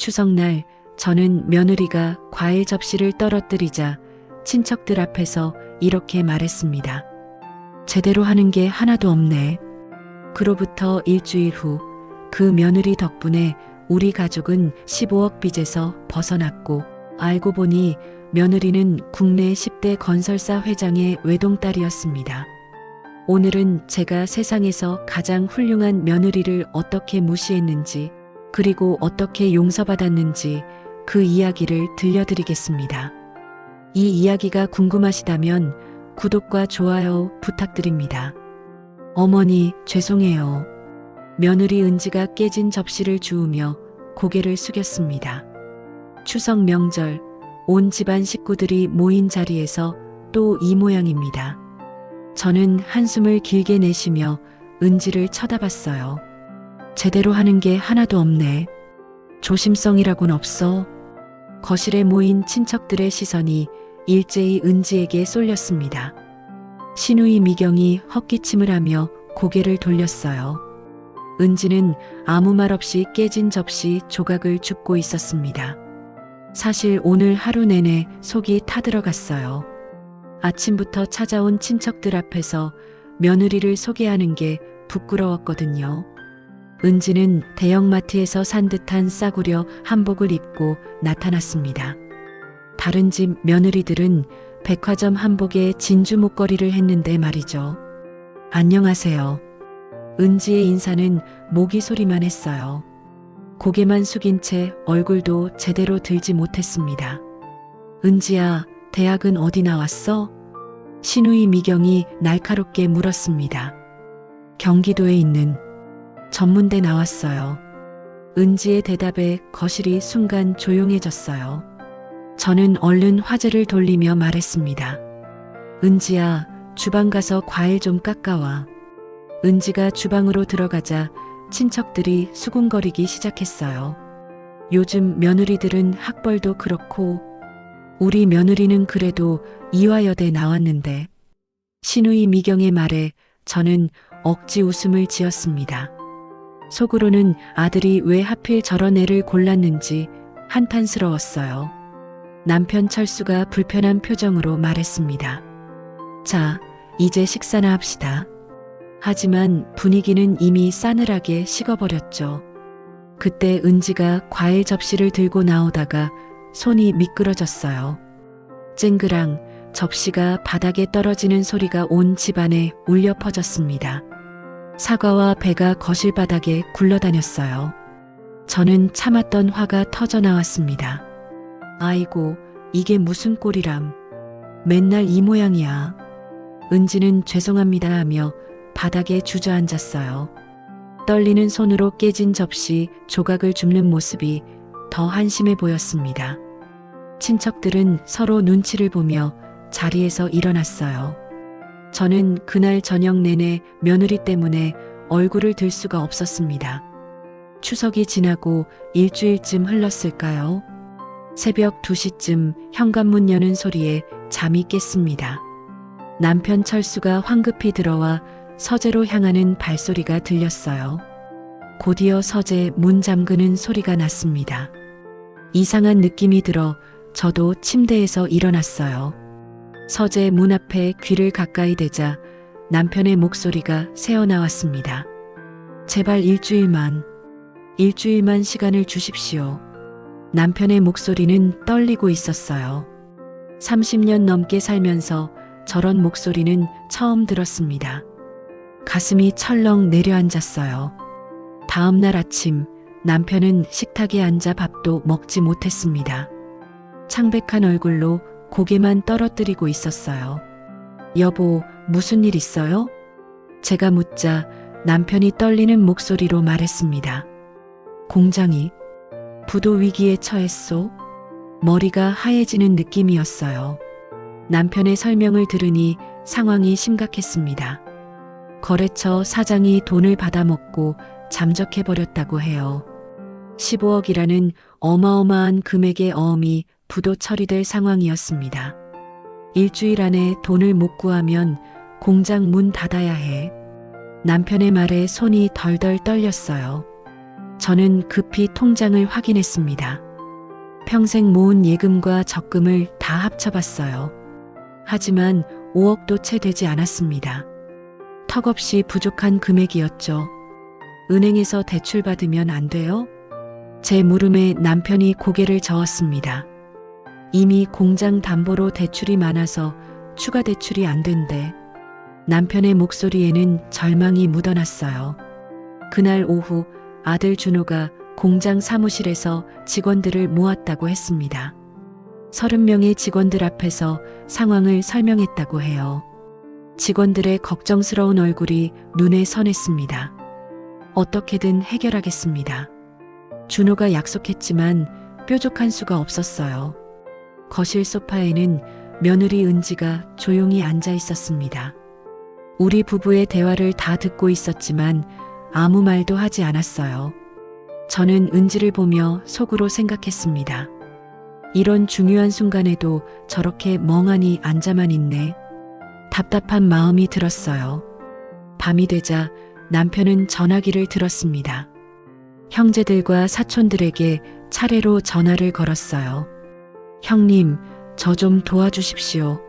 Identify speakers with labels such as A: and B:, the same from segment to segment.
A: 추석날 저는 며느리가 과일 접시를 떨어뜨리자 친척들 앞에서 이렇게 말했습니다. 제대로 하는 게 하나도 없네. 그로부터 일주일 후 그 며느리 덕분에 우리 가족은 15억 빚에서 벗어났고 알고 보니 며느리는 국내 10대 건설사 회장의 외동딸이었습니다. 오늘은 제가 세상에서 가장 훌륭한 며느리를 어떻게 무시했는지 그리고 어떻게 용서받았는지 그 이야기를 들려드리겠습니다. 이 이야기가 궁금하시다면 구독과 좋아요 부탁드립니다. 어머니, 죄송해요. 며느리 은지가 깨진 접시를 주우며 고개를 숙였습니다. 추석 명절, 온 집안 식구들이 모인 자리에서 또 이 모양입니다. 저는 한숨을 길게 내쉬며 은지를 쳐다봤어요. 제대로 하는 게 하나도 없네. 조심성이라곤 없어. 거실에 모인 친척들의 시선이 일제히 은지에게 쏠렸습니다. 신우이 미경이 헛기침을 하며 고개를 돌렸어요. 은지는 아무 말 없이 깨진 접시 조각을 줍고 있었습니다. 사실 오늘 하루 내내 속이 타들어갔어요. 아침부터 찾아온 친척들 앞에서 며느리를 소개하는 게 부끄러웠거든요. 은지는 대형마트에서 산 듯한 싸구려 한복을 입고 나타났습니다. 다른 집 며느리들은 백화점 한복에 진주 목걸이를 했는데 말이죠. 안녕하세요. 은지의 인사는 모기 소리만 했어요. 고개만 숙인 채 얼굴도 제대로 들지 못했습니다. 은지야, 대학은 어디 나왔어? 신우이 미경이 날카롭게 물었습니다. 경기도에 있는 전문대 나왔어요. 은지의 대답에 거실이 순간 조용해졌어요. 저는 얼른 화제를 돌리며 말했습니다. 은지야, 주방 가서 과일 좀 깎아와. 은지가 주방으로 들어가자 친척들이 수군거리기 시작했어요. 요즘 며느리들은 학벌도 그렇고 우리 며느리는 그래도 이화여대 나왔는데 신우이 미경의 말에 저는 억지 웃음을 지었습니다. 속으로는 아들이 왜 하필 저런 애를 골랐는지 한탄스러웠어요. 남편 철수가 불편한 표정으로 말했습니다. 자, 이제 식사나 합시다. 하지만 분위기는 이미 싸늘하게 식어버렸죠. 그때 은지가 과일 접시를 들고 나오다가 손이 미끄러졌어요. 쨍그랑 접시가 바닥에 떨어지는 소리가 온 집안에 울려 퍼졌습니다. 사과와 배가 거실 바닥에 굴러다녔어요. 저는 참았던 화가 터져 나왔습니다. 아이고, 이게 무슨 꼴이람. 맨날 이 모양이야. 은지는 죄송합니다 하며 바닥에 주저앉았어요. 떨리는 손으로 깨진 접시 조각을 줍는 모습이 더 한심해 보였습니다. 친척들은 서로 눈치를 보며 자리에서 일어났어요. 저는 그날 저녁 내내 며느리 때문에 얼굴을 들 수가 없었습니다. 추석이 지나고 일주일쯤 흘렀을까요? 새벽 2시쯤 현관문 여는 소리에 잠이 깼습니다. 남편 철수가 황급히 들어와 서재로 향하는 발소리가 들렸어요. 곧이어 서재 문 잠그는 소리가 났습니다. 이상한 느낌이 들어 저도 침대에서 일어났어요. 서재 문 앞에 귀를 가까이 대자 남편의 목소리가 새어나왔습니다. 제발 일주일만, 일주일만 시간을 주십시오. 남편의 목소리는 떨리고 있었어요. 30년 넘게 살면서 저런 목소리는 처음 들었습니다. 가슴이 철렁 내려앉았어요. 다음 날 아침 남편은 식탁에 앉아 밥도 먹지 못했습니다. 창백한 얼굴로 고개만 떨어뜨리고 있었어요. 여보, 무슨 일 있어요? 제가 묻자 남편이 떨리는 목소리로 말했습니다. 공장이 부도 위기에 처했소. 머리가 하얘지는 느낌이었어요. 남편의 설명을 들으니 상황이 심각했습니다. 거래처 사장이 돈을 받아먹고 잠적해버렸다고 해요. 15억이라는 어마어마한 금액의 어음이 부도 처리될 상황이었습니다. 일주일 안에 돈을 못 구하면 공장 문 닫아야 해. 남편의 말에 손이 덜덜 떨렸어요. 저는 급히 통장을 확인했습니다. 평생 모은 예금과 적금을 다 합쳐봤어요. 하지만 5억도 채 되지 않았습니다. 턱없이 부족한 금액이었죠. 은행에서 대출 받으면 안 돼요? 제 물음에 남편이 고개를 저었습니다. 이미 공장 담보로 대출이 많아서 추가 대출이 안 된대. 남편의 목소리에는 절망이 묻어났어요. 그날 오후 아들 준호가 공장 사무실에서 직원들을 모았다고 했습니다. 30명의 직원들 앞에서 상황을 설명했다고 해요. 직원들의 걱정스러운 얼굴이 눈에 선했습니다. 어떻게든 해결하겠습니다. 준호가 약속했지만 뾰족한 수가 없었어요. 거실 소파에는 며느리 은지가 조용히 앉아 있었습니다. 우리 부부의 대화를 다 듣고 있었지만 아무 말도 하지 않았어요. 저는 은지를 보며 속으로 생각했습니다. 이런 중요한 순간에도 저렇게 멍하니 앉아만 있네. 답답한 마음이 들었어요. 밤이 되자 남편은 전화기를 들었습니다. 형제들과 사촌들에게 차례로 전화를 걸었어요. 형님, 저 좀 도와주십시오.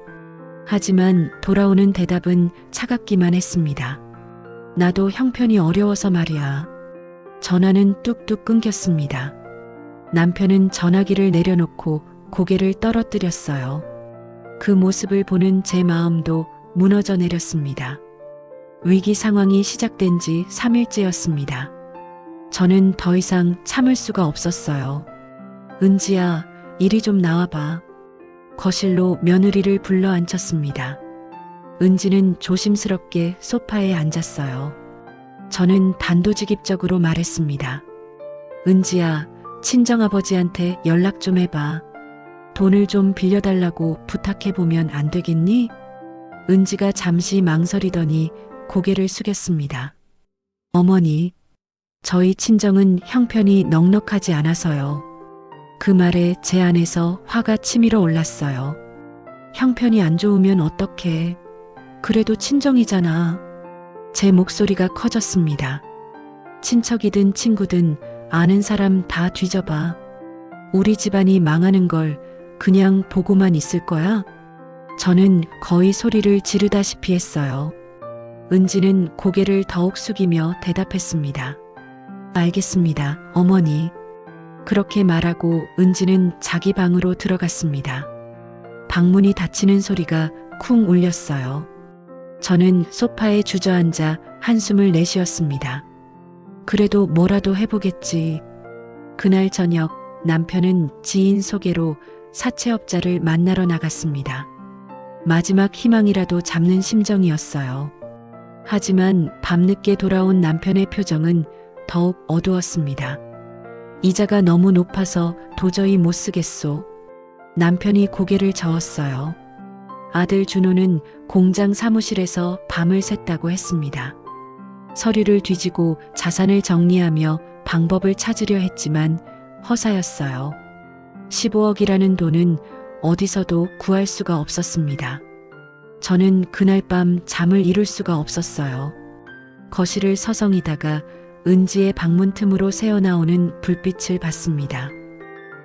A: 하지만 돌아오는 대답은 차갑기만 했습니다. 나도 형편이 어려워서 말이야. 전화는 뚝뚝 끊겼습니다. 남편은 전화기를 내려놓고 고개를 떨어뜨렸어요. 그 모습을 보는 제 마음도 무너져 내렸습니다. 위기 상황이 시작된 지 3일째였습니다. 저는 더 이상 참을 수가 없었어요. 은지야, 이리 좀 나와봐. 거실로 며느리를 불러 앉혔습니다. 은지는 조심스럽게 소파에 앉았어요. 저는 단도직입적으로 말했습니다. 은지야, 친정아버지한테 연락 좀 해봐. 돈을 좀 빌려달라고 부탁해보면 안 되겠니? 은지가 잠시 망설이더니 고개를 숙였습니다. 어머니, 저희 친정은 형편이 넉넉하지 않아서요. 그 말에 제 안에서 화가 치밀어 올랐어요. 형편이 안 좋으면 어떡해. 그래도 친정이잖아. 제 목소리가 커졌습니다. 친척이든 친구든 아는 사람 다 뒤져봐. 우리 집안이 망하는 걸 그냥 보고만 있을 거야? 저는 거의 소리를 지르다시피 했어요. 은지는 고개를 더욱 숙이며 대답했습니다. 알겠습니다, 어머니. 그렇게 말하고 은지는 자기 방으로 들어갔습니다. 방문이 닫히는 소리가 쿵 울렸어요. 저는 소파에 주저앉아 한숨을 내쉬었습니다. 그래도 뭐라도 해보겠지. 그날 저녁 남편은 지인 소개로 사채업자를 만나러 나갔습니다. 마지막 희망이라도 잡는 심정이었어요. 하지만 밤늦게 돌아온 남편의 표정은 더욱 어두웠습니다. 이자가 너무 높아서 도저히 못 쓰겠소. 남편이 고개를 저었어요. 아들 준호는 공장 사무실에서 밤을 샜다고 했습니다. 서류를 뒤지고 자산을 정리하며 방법을 찾으려 했지만 허사였어요. 15억이라는 돈은 어디서도 구할 수가 없었습니다. 저는 그날 밤 잠을 이룰 수가 없었어요. 거실을 서성이다가 은지의 방문 틈으로 새어나오는 불빛을 봤습니다.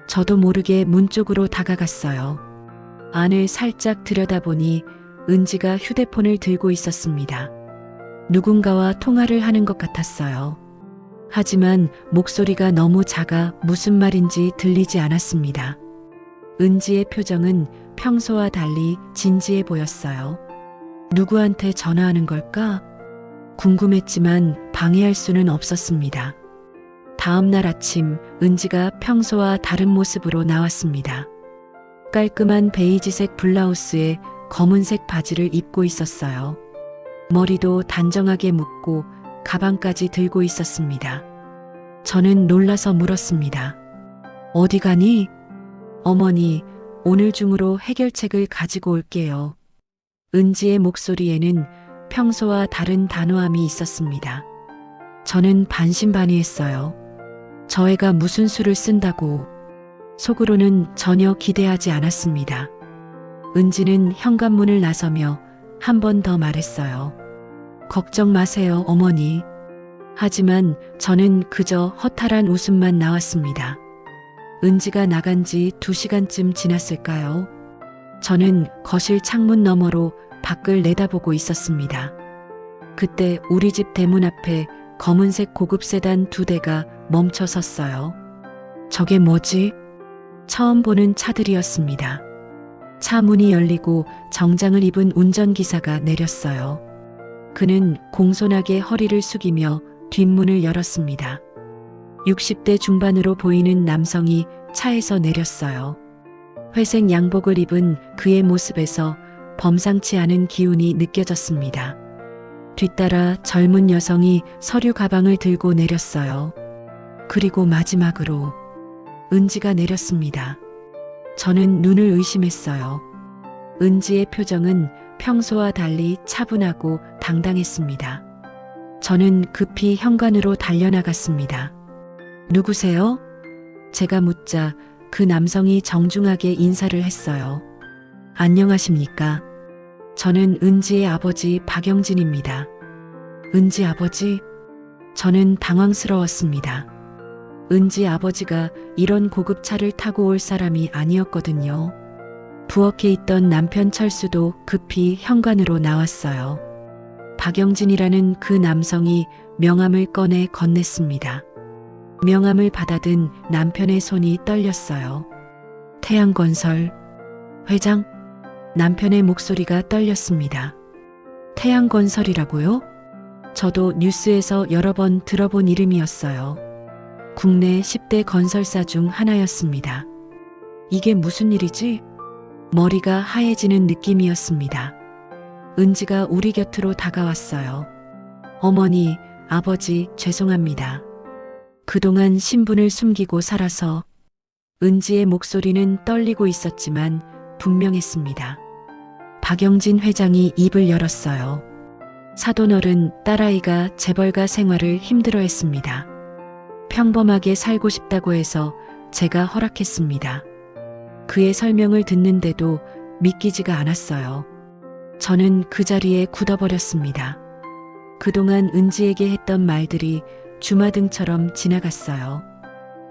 A: 저도 모르게 문 쪽으로 다가갔어요. 안을 살짝 들여다보니 은지가 휴대폰을 들고 있었습니다. 누군가와 통화를 하는 것 같았어요. 하지만 목소리가 너무 작아 무슨 말인지 들리지 않았습니다. 은지의 표정은 평소와 달리 진지해 보였어요. 누구한테 전화하는 걸까? 궁금했지만 방해할 수는 없었습니다. 다음 날 아침 은지가 평소와 다른 모습으로 나왔습니다. 깔끔한 베이지색 블라우스에 검은색 바지를 입고 있었어요. 머리도 단정하게 묶고 가방까지 들고 있었습니다. 저는 놀라서 물었습니다. 어디 가니? 어머니, 오늘 중으로 해결책을 가지고 올게요. 은지의 목소리에는 평소와 다른 단호함이 있었습니다. 저는 반신반의했어요. 저 애가 무슨 수를 쓴다고 속으로는 전혀 기대하지 않았습니다. 은지는 현관문을 나서며 한 번 더 말했어요. 걱정 마세요, 어머니. 하지만 저는 그저 허탈한 웃음만 나왔습니다. 은지가 나간 지 두 시간쯤 지났을까요? 저는 거실 창문 너머로 밖을 내다보고 있었습니다. 그때 우리 집 대문 앞에 검은색 고급 세단 두 대가 멈춰 섰어요. 저게 뭐지? 처음 보는 차들이었습니다. 차 문이 열리고 정장을 입은 운전기사가 내렸어요. 그는 공손하게 허리를 숙이며 뒷문을 열었습니다. 60대 중반으로 보이는 남성이 차에서 내렸어요. 회색 양복을 입은 그의 모습에서 범상치 않은 기운이 느껴졌습니다. 뒤따라 젊은 여성이 서류 가방을 들고 내렸어요. 그리고 마지막으로 은지가 내렸습니다. 저는 눈을 의심했어요. 은지의 표정은 평소와 달리 차분하고 당당했습니다. 저는 급히 현관으로 달려나갔습니다. 누구세요? 제가 묻자 그 남성이 정중하게 인사를 했어요. 안녕하십니까? 저는 은지의 아버지 박영진입니다. 은지 아버지? 저는 당황스러웠습니다. 은지 아버지가 이런 고급차를 타고 올 사람이 아니었거든요. 부엌에 있던 남편 철수도 급히 현관으로 나왔어요. 박영진이라는 그 남성이 명함을 꺼내 건넸습니다. 명함을 받아든 남편의 손이 떨렸어요. 태양건설 회장 남편의 목소리가 떨렸습니다. 태양 건설이라고요? 저도 뉴스에서 여러 번 들어본 이름이었어요. 국내 10대 건설사 중 하나였습니다. 이게 무슨 일이지? 머리가 하얘지는 느낌이었습니다. 은지가 우리 곁으로 다가왔어요. 어머니, 아버지, 죄송합니다. 그동안 신분을 숨기고 살아서 은지의 목소리는 떨리고 있었지만 분명했습니다. 박영진 회장이 입을 열었어요. 사돈어른 딸아이가 재벌가 생활을 힘들어했습니다. 평범하게 살고 싶다고 해서 제가 허락했습니다. 그의 설명을 듣는데도 믿기지가 않았어요. 저는 그 자리에 굳어버렸습니다. 그동안 은지에게 했던 말들이 주마등처럼 지나갔어요.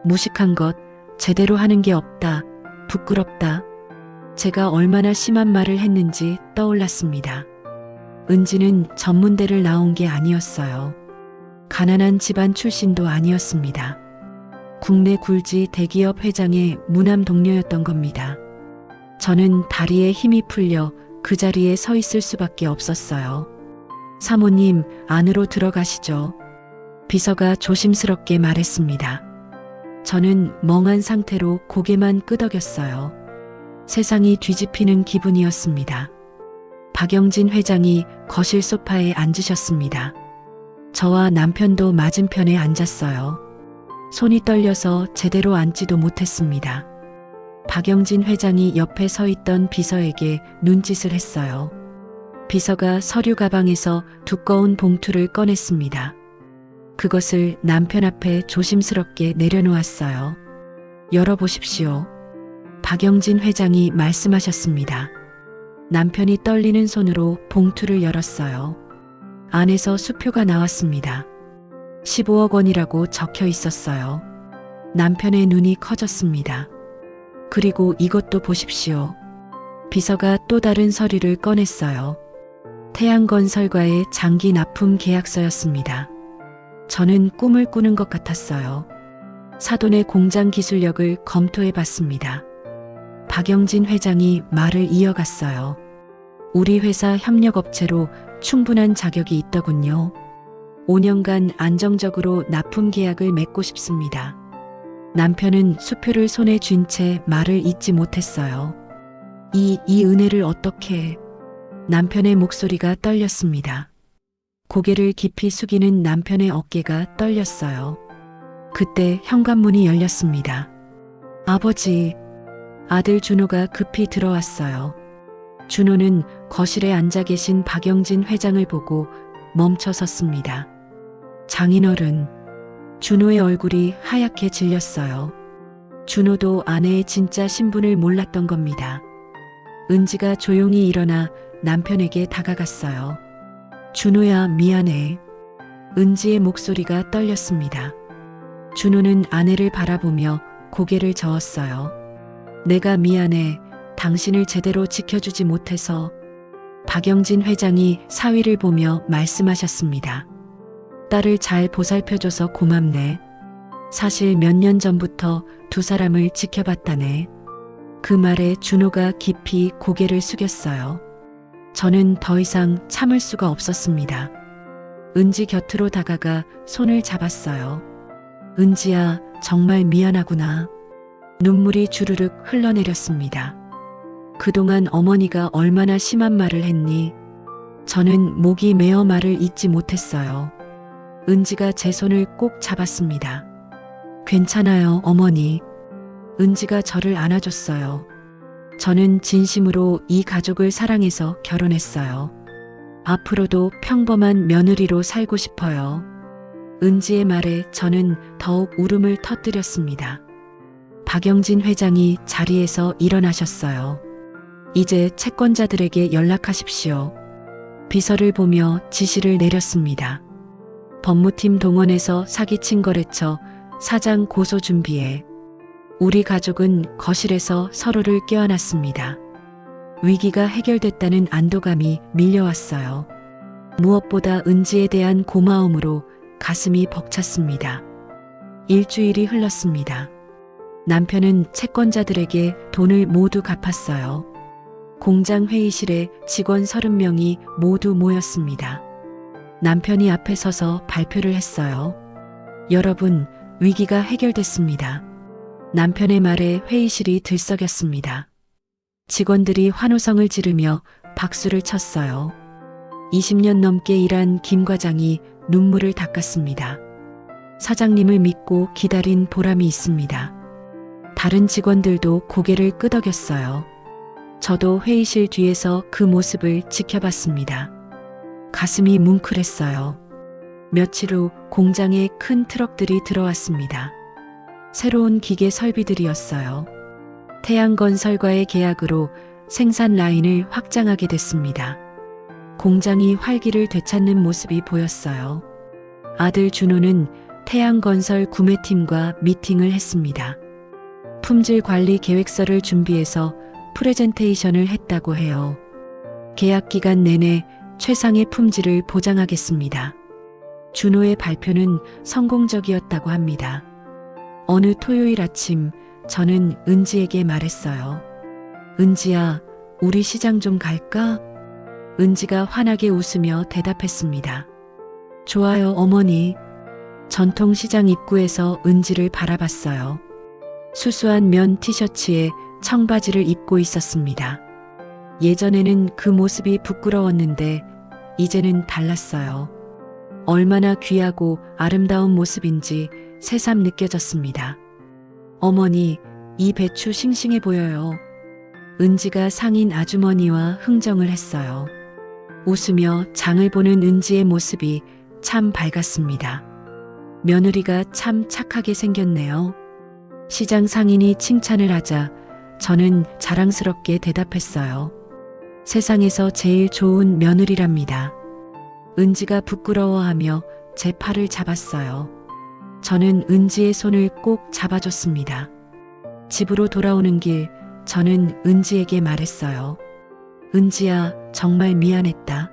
A: 무식한 것, 제대로 하는 게 없다, 부끄럽다. 제가 얼마나 심한 말을 했는지 떠올랐습니다. 은지는 전문대를 나온 게 아니었어요. 가난한 집안 출신도 아니었습니다. 국내 굴지 대기업 회장의 무남 동료였던 겁니다. 저는 다리에 힘이 풀려 그 자리에 서 있을 수밖에 없었어요. 사모님, 안으로 들어가시죠. 비서가 조심스럽게 말했습니다. 저는 멍한 상태로 고개만 끄덕였어요. 세상이 뒤집히는 기분이었습니다. 박영진 회장이 거실 소파에 앉으셨습니다. 저와 남편도 맞은편에 앉았어요. 손이 떨려서 제대로 앉지도 못했습니다. 박영진 회장이 옆에 서 있던 비서에게 눈짓을 했어요. 비서가 서류 가방에서 두꺼운 봉투를 꺼냈습니다. 그것을 남편 앞에 조심스럽게 내려놓았어요. 열어보십시오. 박영진 회장이 말씀하셨습니다. 남편이 떨리는 손으로 봉투를 열었어요. 안에서 수표가 나왔습니다. 15억 원이라고 적혀 있었어요. 남편의 눈이 커졌습니다. 그리고 이것도 보십시오. 비서가 또 다른 서류를 꺼냈어요. 태양건설과의 장기 납품 계약서였습니다. 저는 꿈을 꾸는 것 같았어요. 사돈의 공장 기술력을 검토해 봤습니다. 박영진 회장이 말을 이어갔어요. 우리 회사 협력업체로 충분한 자격이 있더군요. 5년간 안정적으로 납품 계약을 맺고 싶습니다. 남편은 수표를 손에 쥔 채 말을 잇지 못했어요. 이, 이 은혜를 어떻게. 남편의 목소리가 떨렸습니다. 고개를 깊이 숙이는 남편의 어깨가 떨렸어요. 그때 현관문이 열렸습니다. 아버지, 아들 준호가 급히 들어왔어요. 준호는 거실에 앉아 계신 박영진 회장을 보고 멈춰 섰습니다. 장인어른, 준호의 얼굴이 하얗게 질렸어요. 준호도 아내의 진짜 신분을 몰랐던 겁니다. 은지가 조용히 일어나 남편에게 다가갔어요. 준호야, 미안해. 은지의 목소리가 떨렸습니다. 준호는 아내를 바라보며 고개를 저었어요. 내가 미안해. 당신을 제대로 지켜주지 못해서 박영진 회장이 사위를 보며 말씀하셨습니다. 딸을 잘 보살펴줘서 고맙네. 사실 몇 년 전부터 두 사람을 지켜봤다네. 그 말에 준호가 깊이 고개를 숙였어요. 저는 더 이상 참을 수가 없었습니다. 은지 곁으로 다가가 손을 잡았어요. 은지야, 정말 미안하구나. 눈물이 주르륵 흘러내렸습니다. 그동안 어머니가 얼마나 심한 말을 했니? 저는 목이 메어 말을 잇지 못했어요. 은지가 제 손을 꼭 잡았습니다. 괜찮아요, 어머니. 은지가 저를 안아줬어요. 저는 진심으로 이 가족을 사랑해서 결혼했어요. 앞으로도 평범한 며느리로 살고 싶어요. 은지의 말에 저는 더욱 울음을 터뜨렸습니다. 박영진 회장이 자리에서 일어나셨어요. 이제 채권자들에게 연락하십시오. 비서를 보며 지시를 내렸습니다. 법무팀 동원해서 사기친 거래처 사장 고소 준비해. 우리 가족은 거실에서 서로를 껴안았습니다. 위기가 해결됐다는 안도감이 밀려왔어요. 무엇보다 은지에 대한 고마움으로 가슴이 벅찼습니다. 일주일이 흘렀습니다. 남편은 채권자들에게 돈을 모두 갚았어요. 공장 회의실에 직원 30명이 모두 모였습니다. 남편이 앞에 서서 발표를 했어요. 여러분, 위기가 해결됐습니다. 남편의 말에 회의실이 들썩였습니다. 직원들이 환호성을 지르며 박수를 쳤어요. 20년 넘게 일한 김 과장이 눈물을 닦았습니다. 사장님을 믿고 기다린 보람이 있습니다. 다른 직원들도 고개를 끄덕였어요. 저도 회의실 뒤에서 그 모습을 지켜봤습니다. 가슴이 뭉클했어요. 며칠 후 공장에 큰 트럭들이 들어왔습니다. 새로운 기계 설비들이었어요. 태양건설과의 계약으로 생산 라인을 확장하게 됐습니다. 공장이 활기를 되찾는 모습이 보였어요. 아들 준호는 태양건설 구매팀과 미팅을 했습니다. 품질 관리 계획서를 준비해서 프레젠테이션을 했다고 해요. 계약 기간 내내 최상의 품질을 보장하겠습니다. 준호의 발표는 성공적이었다고 합니다. 어느 토요일 아침 저는 은지에게 말했어요. 은지야, 우리 시장 좀 갈까? 은지가 환하게 웃으며 대답했습니다. 좋아요, 어머니. 전통시장 입구에서 은지를 바라봤어요. 수수한 면 티셔츠에 청바지를 입고 있었습니다. 예전에는 그 모습이 부끄러웠는데 이제는 달랐어요. 얼마나 귀하고 아름다운 모습인지 새삼 느껴졌습니다. 어머니, 이 배추 싱싱해 보여요. 은지가 상인 아주머니와 흥정을 했어요. 웃으며 장을 보는 은지의 모습이 참 밝았습니다. 며느리가 참 착하게 생겼네요. 시장 상인이 칭찬을 하자 저는 자랑스럽게 대답했어요. 세상에서 제일 좋은 며느리랍니다. 은지가 부끄러워하며 제 팔을 잡았어요. 저는 은지의 손을 꼭 잡아줬습니다. 집으로 돌아오는 길 저는 은지에게 말했어요. 은지야, 정말 미안했다.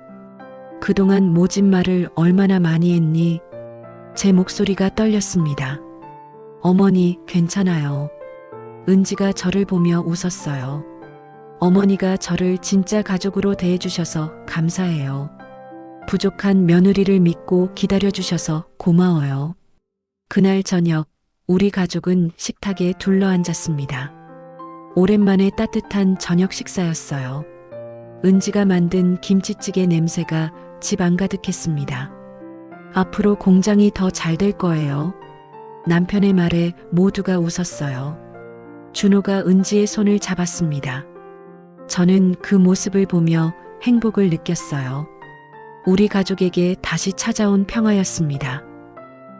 A: 그동안 모진 말을 얼마나 많이 했니? 제 목소리가 떨렸습니다. 어머니, 괜찮아요. 은지가 저를 보며 웃었어요. 어머니가 저를 진짜 가족으로 대해주셔서 감사해요. 부족한 며느리를 믿고 기다려주셔서 고마워요. 그날 저녁, 우리 가족은 식탁에 둘러 앉았습니다. 오랜만에 따뜻한 저녁 식사였어요. 은지가 만든 김치찌개 냄새가 집 안 가득했습니다. 앞으로 공장이 더 잘 될 거예요. 남편의 말에 모두가 웃었어요. 준호가 은지의 손을 잡았습니다. 저는 그 모습을 보며 행복을 느꼈어요. 우리 가족에게 다시 찾아온 평화였습니다.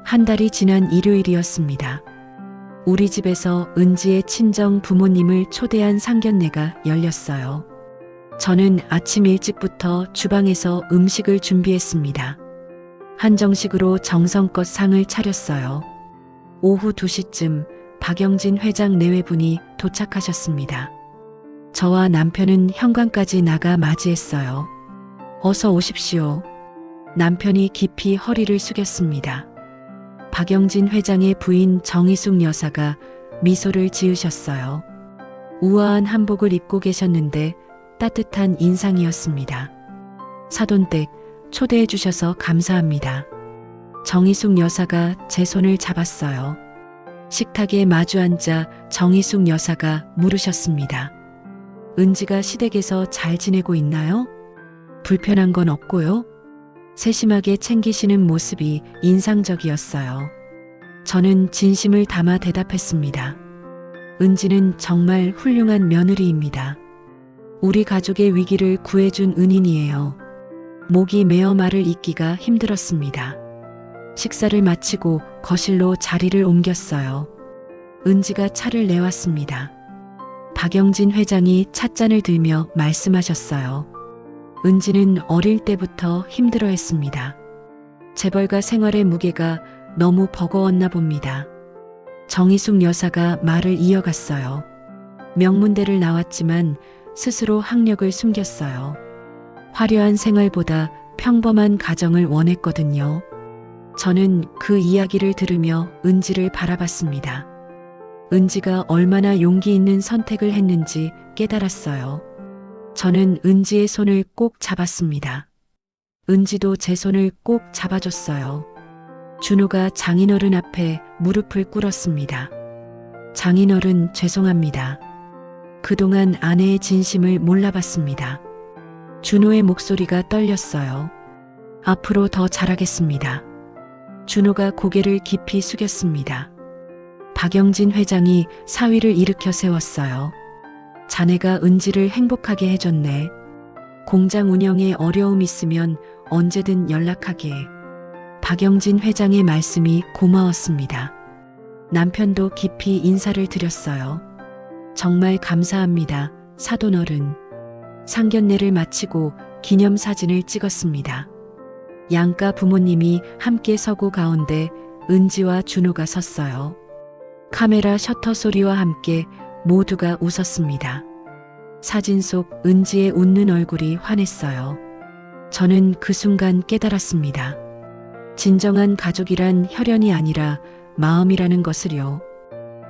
A: 한 달이 지난 일요일이었습니다. 우리 집에서 은지의 친정 부모님을 초대한 상견례가 열렸어요. 저는 아침 일찍부터 주방에서 음식을 준비했습니다. 한정식으로 정성껏 상을 차렸어요. 오후 2시쯤 박영진 회장 내외분이 도착하셨습니다. 저와 남편은 현관까지 나가 맞이했어요. 어서 오십시오. 남편이 깊이 허리를 숙였습니다. 박영진 회장의 부인 정희숙 여사가 미소를 지으셨어요. 우아한 한복을 입고 계셨는데 따뜻한 인상이었습니다. 사돈댁 초대해 주셔서 감사합니다. 정희숙 여사가 제 손을 잡았어요. 식탁에 마주 앉아 정희숙 여사가 물으셨습니다. 은지가 시댁에서 잘 지내고 있나요? 불편한 건 없고요. 세심하게 챙기시는 모습이 인상적이었어요. 저는 진심을 담아 대답했습니다. 은지는 정말 훌륭한 며느리입니다. 우리 가족의 위기를 구해준 은인이에요. 목이 메어 말을 잇기가 힘들었습니다. 식사를 마치고 거실로 자리를 옮겼어요. 은지가 차를 내왔습니다. 박영진 회장이 찻잔을 들며 말씀하셨어요. 은지는 어릴 때부터 힘들어 했습니다. 재벌가 생활의 무게가 너무 버거웠나 봅니다. 정희숙 여사가 말을 이어갔어요. 명문대를 나왔지만 스스로 학력을 숨겼어요. 화려한 생활보다 평범한 가정을 원했거든요. 저는 그 이야기를 들으며 은지를 바라봤습니다. 은지가 얼마나 용기 있는 선택을 했는지 깨달았어요. 저는 은지의 손을 꼭 잡았습니다. 은지도 제 손을 꼭 잡아줬어요. 준호가 장인어른 앞에 무릎을 꿇었습니다. 장인어른 죄송합니다. 그동안 아내의 진심을 몰라봤습니다. 준호의 목소리가 떨렸어요. 앞으로 더 잘하겠습니다. 준호가 고개를 깊이 숙였습니다. 박영진 회장이 사위를 일으켜 세웠어요. 자네가 은지를 행복하게 해줬네. 공장 운영에 어려움 있으면 언제든 연락하게. 박영진 회장의 말씀이 고마웠습니다. 남편도 깊이 인사를 드렸어요. 정말 감사합니다. 사돈어른. 상견례를 마치고 기념사진을 찍었습니다. 양가 부모님이 함께 서고 가운데 은지와 준호가 섰어요. 카메라 셔터 소리와 함께 모두가 웃었습니다. 사진 속 은지의 웃는 얼굴이 환했어요. 저는 그 순간 깨달았습니다. 진정한 가족이란 혈연이 아니라 마음이라는 것을요.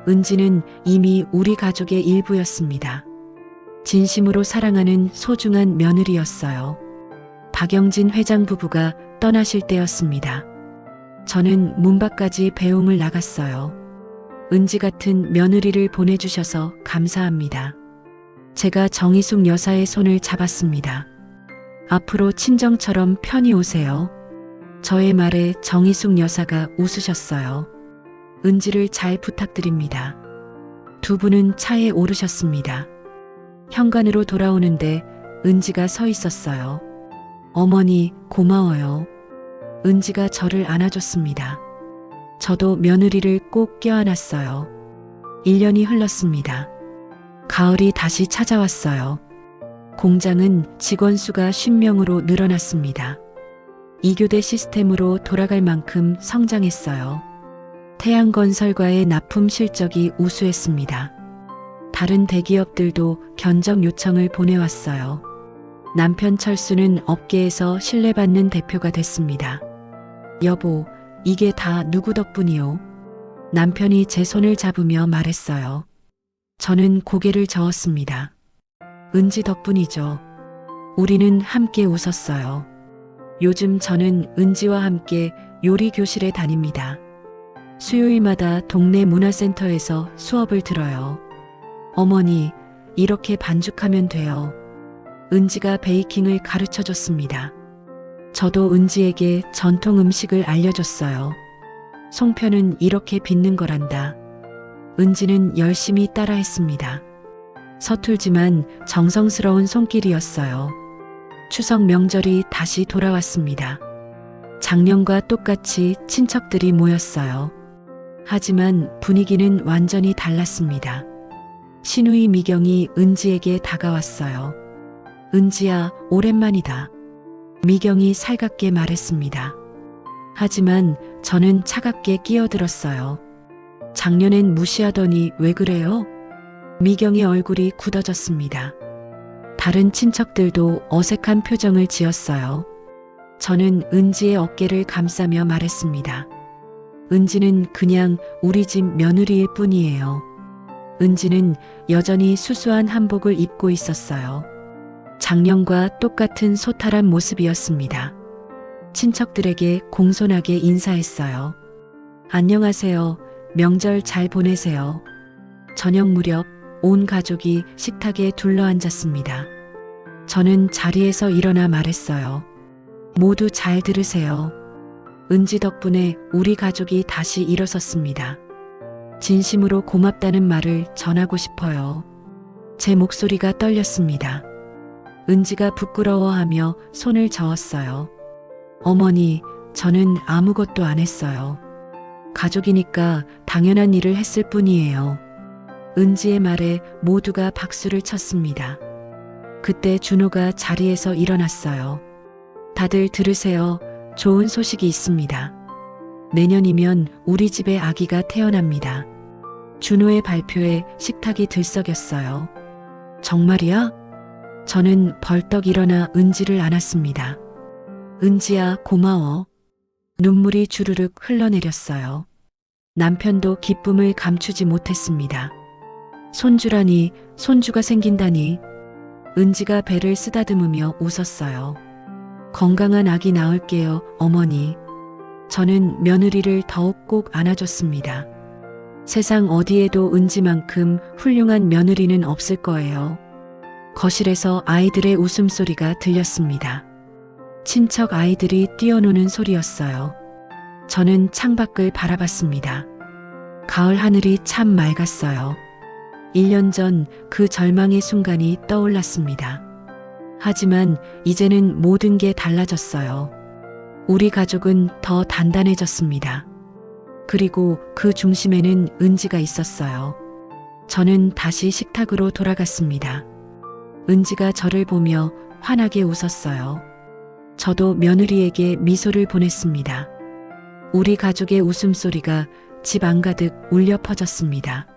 A: 은지는 이미 우리 가족의 일부였습니다. 진심으로 사랑하는 소중한 며느리였어요. 박영진 회장 부부가 떠나실 때였습니다. 저는 문 밖까지 배웅을 나갔어요. 은지 같은 며느리를 보내주셔서 감사합니다. 제가 정희숙 여사의 손을 잡았습니다. 앞으로 친정처럼 편히 오세요. 저의 말에 정희숙 여사가 웃으셨어요. 은지를 잘 부탁드립니다. 두 분은 차에 오르셨습니다. 현관으로 돌아오는데 은지가 서 있었어요. 어머니, 고마워요. 은지가 저를 안아줬습니다. 저도 며느리를 꼭 껴안았어요. 1년이 흘렀습니다. 가을이 다시 찾아왔어요. 공장은 직원 수가 10명으로 늘어났습니다. 이교대 시스템으로 돌아갈 만큼 성장했어요. 태양건설과의 납품 실적이 우수했습니다. 다른 대기업들도 견적 요청을 보내왔어요. 남편 철수는 업계에서 신뢰받는 대표가 됐습니다. 여보, 이게 다 누구 덕분이요? 남편이 제 손을 잡으며 말했어요. 저는 고개를 저었습니다. 은지 덕분이죠. 우리는 함께 웃었어요. 요즘 저는 은지와 함께 요리 교실에 다닙니다. 수요일마다 동네 문화센터에서 수업을 들어요. 어머니, 이렇게 반죽하면 돼요. 은지가 베이킹을 가르쳐 줬습니다. 저도 은지에게 전통 음식을 알려줬어요. 송편은 이렇게 빚는 거란다. 은지는 열심히 따라했습니다. 서툴지만 정성스러운 손길이었어요. 추석 명절이 다시 돌아왔습니다. 작년과 똑같이 친척들이 모였어요. 하지만 분위기는 완전히 달랐습니다. 신우이 미경이 은지에게 다가왔어요. 은지야, 오랜만이다. 미경이 살갑게 말했습니다. 하지만 저는 차갑게 끼어들었어요. 작년엔 무시하더니 왜 그래요? 미경의 얼굴이 굳어졌습니다. 다른 친척들도 어색한 표정을 지었어요. 저는 은지의 어깨를 감싸며 말했습니다. 은지는 그냥 우리 집 며느리일 뿐이에요. 은지는 여전히 수수한 한복을 입고 있었어요. 작년과 똑같은 소탈한 모습이었습니다. 친척들에게 공손하게 인사했어요. 안녕하세요. 명절 잘 보내세요. 저녁 무렵 온 가족이 식탁에 둘러앉았습니다. 저는 자리에서 일어나 말했어요. 모두 잘 들으세요. 은지 덕분에 우리 가족이 다시 일어섰습니다. 진심으로 고맙다는 말을 전하고 싶어요. 제 목소리가 떨렸습니다. 은지가 부끄러워하며 손을 저었어요. 어머니, 저는 아무것도 안 했어요. 가족이니까 당연한 일을 했을 뿐이에요. 은지의 말에 모두가 박수를 쳤습니다. 그때 준호가 자리에서 일어났어요. 다들 들으세요. 좋은 소식이 있습니다. 내년이면 우리 집에 아기가 태어납니다. 준호의 발표에 식탁이 들썩였어요. 정말이야? 저는 벌떡 일어나 은지를 안았습니다. 은지야, 고마워. 눈물이 주르륵 흘러내렸어요. 남편도 기쁨을 감추지 못했습니다. 손주라니, 손주가 생긴다니. 은지가 배를 쓰다듬으며 웃었어요. 건강한 아기 낳을게요, 어머니. 저는 며느리를 더욱 꼭 안아줬습니다. 세상 어디에도 은지만큼 훌륭한 며느리는 없을 거예요. 거실에서 아이들의 웃음소리가 들렸습니다. 친척 아이들이 뛰어노는 소리였어요. 저는 창밖을 바라봤습니다. 가을 하늘이 참 맑았어요. 1년 전 그 절망의 순간이 떠올랐습니다. 하지만 이제는 모든 게 달라졌어요. 우리 가족은 더 단단해졌습니다. 그리고 그 중심에는 은지가 있었어요. 저는 다시 식탁으로 돌아갔습니다. 은지가 저를 보며 환하게 웃었어요. 저도 며느리에게 미소를 보냈습니다. 우리 가족의 웃음소리가 집 안가득 울려 퍼졌습니다.